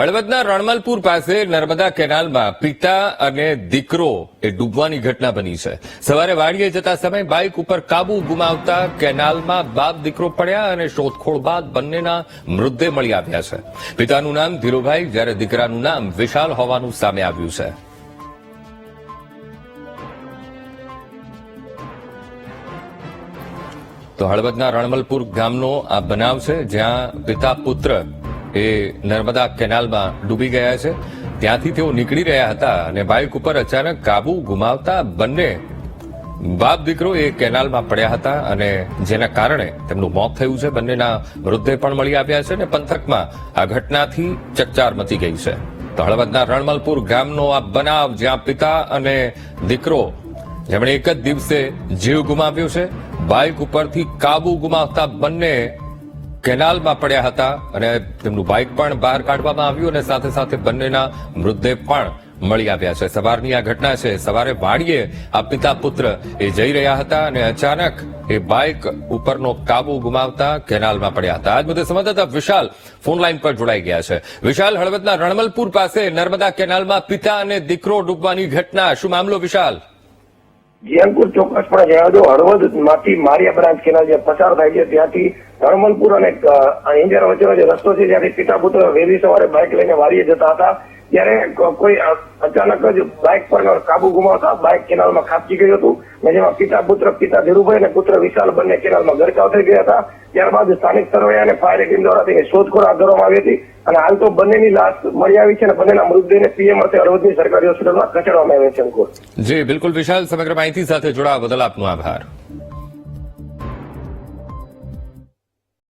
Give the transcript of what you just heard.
હળવદના રણમલપુર પાસે નર્મદા કેનાલમાં પિતા અને દીકરો એ ડૂબવાની ઘટના બની છે. સવારે વાડીએ જતા સમયે બાઇક ઉપર કાબુ ગુમાવતા કેનાલમાં બાપ દીકરો પડ્યા અને શોધખોળ બાદ બંનેના મૃતદેહ મળી આવ્યા છે. પિતાનું નામ ધીરુભાઈ, જ્યારે દીકરાનું નામ વિશાલ હોવાનું સામે આવ્યું છે. તો હળવદના રણમલપુર ગામનો આ બનાવ છે, જ્યાં પિતા પુત્ર એ નર્મદા કેનાલમાં ડૂબી ગયા છે. ત્યાંથી તેઓ નીકળી રહ્યા હતા અને બાઇક ઉપર અચાનક કાબુ ગુમાવતા બંને બાપ દીકરો એ કેનાલમાં પડ્યા હતા અને જેના કારણે તેમનું મોત થયું છે. બંનેના મૃતદેહ પણ મળી આવ્યા છે અને પંથકમાં આ ઘટનાથી ચકચાર મચી ગઈ છે. તો હળવદના રણમલપુર ગામનો આ બનાવ જ્યાં પિતા અને દીકરો જેમણે એક જ દિવસે જીવ ગુમાવ્યો છે, બાઇક ઉપરથી કાબુ ગુમાવતા બંને કેનાલમાં પડ્યા હતા અને તેમનું બાઇક પણ બહાર કાઢવામાં આવ્યું અને સાથે સાથે બંનેના મૃતદેહ પણ મળી આવ્યા છે. સવારની આ ઘટના છે. સવારે વાડીએ આ પિતા પુત્ર એ જઈ રહ્યા હતા અને અચાનક એ બાઇક ઉપરનો કાબુ ગુમાવતા કેનાલમાં પડ્યા હતા. આજ મુદ્દે સંવાદદાતા વિશાલ ફોન લાઈન પર જોડાઈ ગયા છે. વિશાલ, હળવદના રણમલપુર પાસે નર્મદા કેનાલમાં પિતા અને દીકરો ડૂબવાની ઘટના. શું મામલો વિશાલ? જી ચોક્કસ ચોક્કસપણે જણાવી દો હળવદમાંથી મારિયા બ્રાન્ચ કેનાલ જે પસાર થાય છે, ત્યાંથી ધર્મલપુર અને અંજાર વચ્ચેનો જે રસ્તો છે, ત્યાંથી પિતા પુત્ર વહેલી સવારે બાઇક લઈને વાળીએ જતા હતા. ત્યારે કોઈ અચાનક જ બાઇક પર કાબુ ગુમાવતા બાઇક કેનાલમાં ખાબકી ગયું હતું. જેમાં પિતા, પુત્ર, પિતા ધીરુભાઈ અને પુત્ર વિશાલ બંને કેનાલમાં ગરકાવ થઈ ગયા હતા. ત્યારબાદ સ્થાનિક સર્વે અને ફાયર ટીમ દ્વારા તેની શોધખોળ હાથ ધરવામાં આવી હતી. અને હાલ તો બંનેની લાશ મળી આવી છે અને બંનેના મૃતદેહને પીએમ અર્થે અરવદની સરકારી હોસ્પિટલમાં ખસેડવામાં આવ્યા છે અંકુર. જી, બિલકુલ વિશાલ, સમગ્ર માહિતી સાથે જોડાવા બદલ આપનો આભાર.